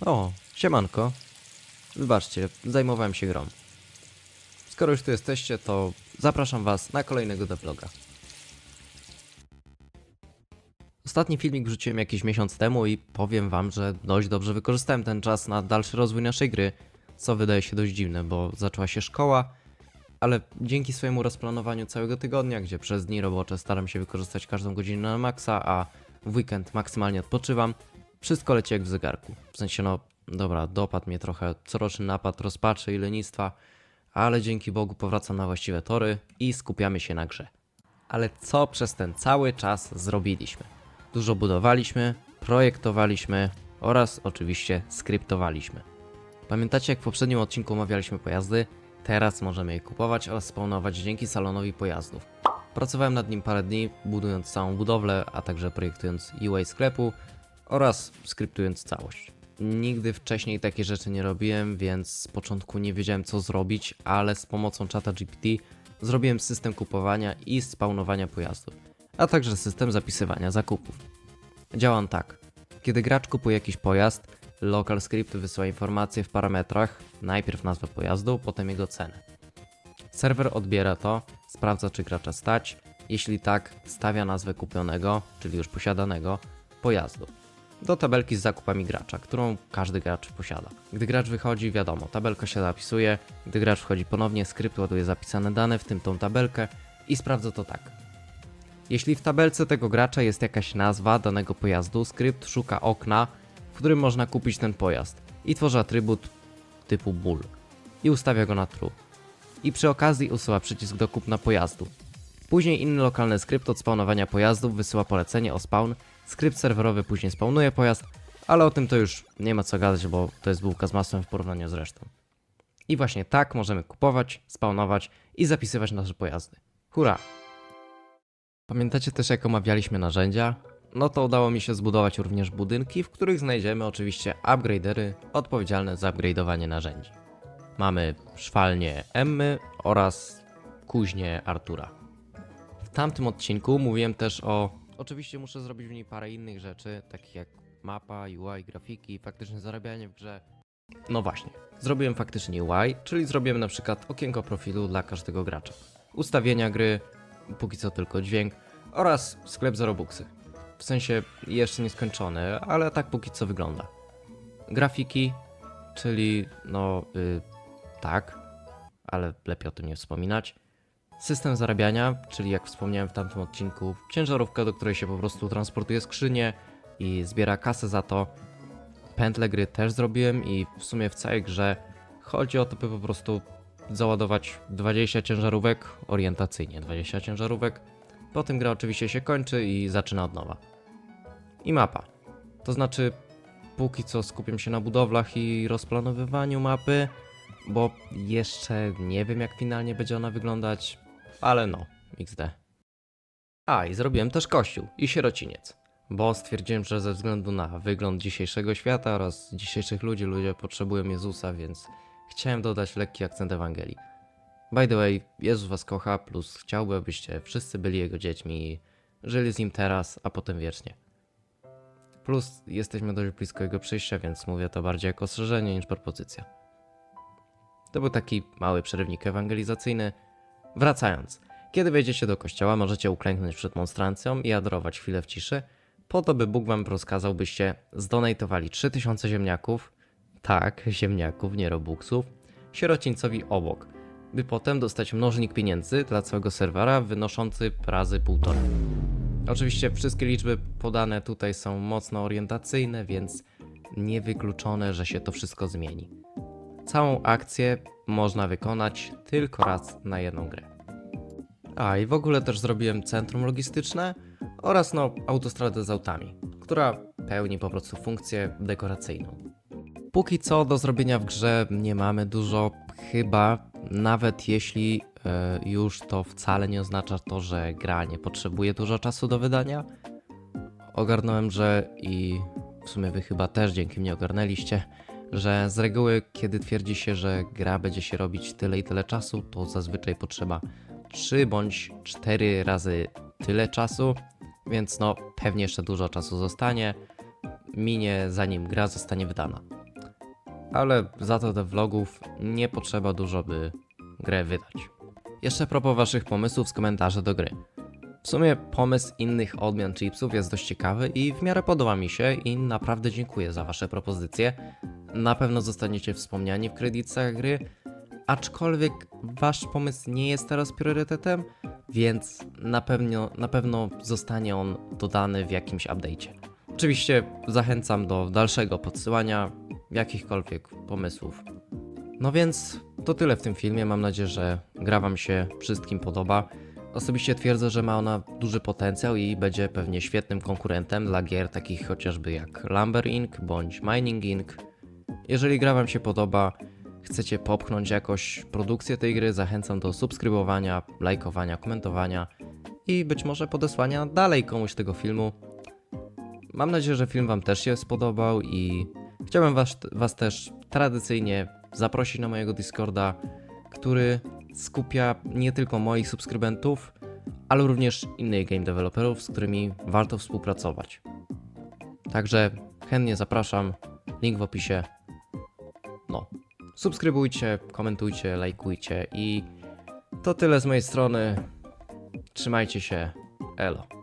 O, siemanko. Wybaczcie, zajmowałem się grą. Skoro już tu jesteście, to zapraszam was na kolejnego devloga. Ostatni filmik wrzuciłem jakiś miesiąc temu i powiem wam, że dość dobrze wykorzystałem ten czas na dalszy rozwój naszej gry, co wydaje się dość dziwne, bo zaczęła się szkoła, ale dzięki swojemu rozplanowaniu całego tygodnia, gdzie przez dni robocze staram się wykorzystać każdą godzinę na maksa, a w weekend maksymalnie odpoczywam, wszystko leci jak w zegarku. W sensie no, dobra, dopadł mnie trochę coroczny napad rozpaczy i lenistwa, ale dzięki Bogu powracam na właściwe tory i skupiamy się na grze. Ale co przez ten cały czas zrobiliśmy? Dużo budowaliśmy, projektowaliśmy oraz oczywiście skryptowaliśmy. Pamiętacie jak w poprzednim odcinku omawialiśmy pojazdy? Teraz możemy je kupować oraz spawnować dzięki salonowi pojazdów. Pracowałem nad nim parę dni, budując całą budowlę, a także projektując UI sklepu oraz skryptując całość. Nigdy wcześniej takie rzeczy nie robiłem, więc z początku nie wiedziałem co zrobić, ale z pomocą czata GPT zrobiłem system kupowania i spawnowania pojazdów, a także system zapisywania zakupów. Działa on tak. Kiedy gracz kupuje jakiś pojazd, local script wysyła informacje w parametrach, najpierw nazwę pojazdu, potem jego cenę. Serwer odbiera to, sprawdza czy gracza stać, jeśli tak, stawia nazwę kupionego, czyli już posiadanego, pojazdu do tabelki z zakupami gracza, którą każdy gracz posiada. Gdy gracz wychodzi, wiadomo, tabelka się zapisuje, gdy gracz wchodzi ponownie, skrypt ładuje zapisane dane, w tym tą tabelkę i sprawdza to tak. Jeśli w tabelce tego gracza jest jakaś nazwa danego pojazdu, skrypt szuka okna, w którym można kupić ten pojazd i tworzy atrybut typu ból i ustawia go na true. I przy okazji usuwa przycisk do kupna pojazdu. Później inny lokalny skrypt od spawnowania pojazdów wysyła polecenie o spawn, skrypt serwerowy później spawnuje pojazd, ale o tym to już nie ma co gadać, bo to jest bułka z masłem w porównaniu z resztą. I właśnie tak możemy kupować, spawnować i zapisywać nasze pojazdy. Hurra! Pamiętacie też jak omawialiśmy narzędzia? No to udało mi się zbudować również budynki, w których znajdziemy oczywiście upgradery odpowiedzialne za upgrade'owanie narzędzi. Mamy szwalnię Emmy oraz kuźnię Artura. W tamtym odcinku mówiłem też o. Oczywiście muszę zrobić w niej parę innych rzeczy, takich jak mapa, UI, grafiki, faktyczne zarabianie w grze. No właśnie, zrobiłem faktycznie UI, czyli zrobiłem na przykład okienko profilu dla każdego gracza, ustawienia gry, póki co tylko dźwięk oraz sklep za Robuxy. W sensie jeszcze nieskończony, ale tak póki co wygląda. Grafiki, czyli no y, tak, ale lepiej o tym nie wspominać. System zarabiania, czyli jak wspomniałem w tamtym odcinku, ciężarówka, do której się po prostu transportuje skrzynię i zbiera kasę za to. Pętle gry też zrobiłem i w sumie w całej grze chodzi o to, by po prostu załadować 20 ciężarówek, orientacyjnie 20 ciężarówek. Potem gra oczywiście się kończy i zaczyna od nowa. I mapa. To znaczy, póki co skupiam się na budowlach i rozplanowywaniu mapy, bo jeszcze nie wiem jak finalnie będzie ona wyglądać, ale no, XD. A, i zrobiłem też kościół i sierociniec, bo stwierdziłem, że ze względu na wygląd dzisiejszego świata oraz dzisiejszych ludzi, ludzie potrzebują Jezusa, więc chciałem dodać lekki akcent Ewangelii. By the way, Jezus was kocha, plus chciałby, abyście wszyscy byli Jego dziećmi i żyli z Nim teraz, a potem wiecznie. Plus jesteśmy dość blisko Jego przyjścia, więc mówię to bardziej jako ostrzeżenie niż propozycja. To był taki mały przerywnik ewangelizacyjny. Wracając, kiedy wejdziecie do kościoła, możecie uklęknąć przed monstrancją i adorować chwilę w ciszy, po to, by Bóg wam rozkazał, byście zdonatowali 3000 ziemniaków, tak, ziemniaków, nie robuxów, sierocińcowi obok, by potem dostać mnożnik pieniędzy dla całego serwera wynoszący razy półtora. Oczywiście wszystkie liczby podane tutaj są mocno orientacyjne, więc niewykluczone, że się to wszystko zmieni. Całą akcję można wykonać tylko raz na jedną grę. A i w ogóle też zrobiłem centrum logistyczne oraz no autostradę z autami, która pełni po prostu funkcję dekoracyjną. Póki co do zrobienia w grze nie mamy dużo, chyba nawet jeśli e, już to wcale nie oznacza to, że gra nie potrzebuje dużo czasu do wydania. Ogarnąłem, że i w sumie wy chyba też dzięki mnie ogarnęliście, że z reguły, kiedy twierdzi się, że gra będzie się robić tyle i tyle czasu, to zazwyczaj potrzeba 3 bądź 4 razy tyle czasu, więc no pewnie jeszcze dużo czasu zostanie. minie zanim gra zostanie wydana. Ale za to do vlogów nie potrzeba dużo, by grę wydać. Jeszcze propos waszych pomysłów z komentarzy do gry. W sumie pomysł innych odmian chipsów jest dość ciekawy i w miarę podoba mi się i naprawdę dziękuję za wasze propozycje. Na pewno zostaniecie wspomniani w kredytach gry, aczkolwiek wasz pomysł nie jest teraz priorytetem, więc na pewno, na pewno zostanie on dodany w jakimś update'cie. Oczywiście zachęcam do dalszego podsyłania jakichkolwiek pomysłów. No więc to tyle w tym filmie. Mam nadzieję, że gra Wam się wszystkim podoba. Osobiście twierdzę, że ma ona duży potencjał i będzie pewnie świetnym konkurentem dla gier takich chociażby jak Lumber Inc. bądź Mining Inc. Jeżeli gra Wam się podoba, chcecie popchnąć jakoś produkcję tej gry, zachęcam do subskrybowania, lajkowania, komentowania i być może podesłania dalej komuś tego filmu. Mam nadzieję, że film Wam też się spodobał i chciałbym was, was też tradycyjnie zaprosić na mojego Discorda, który skupia nie tylko moich subskrybentów, ale również innych game developerów, z którymi warto współpracować. Także chętnie zapraszam, link w opisie. Subskrybujcie, komentujcie, lajkujcie i to tyle z mojej strony. Trzymajcie się, elo.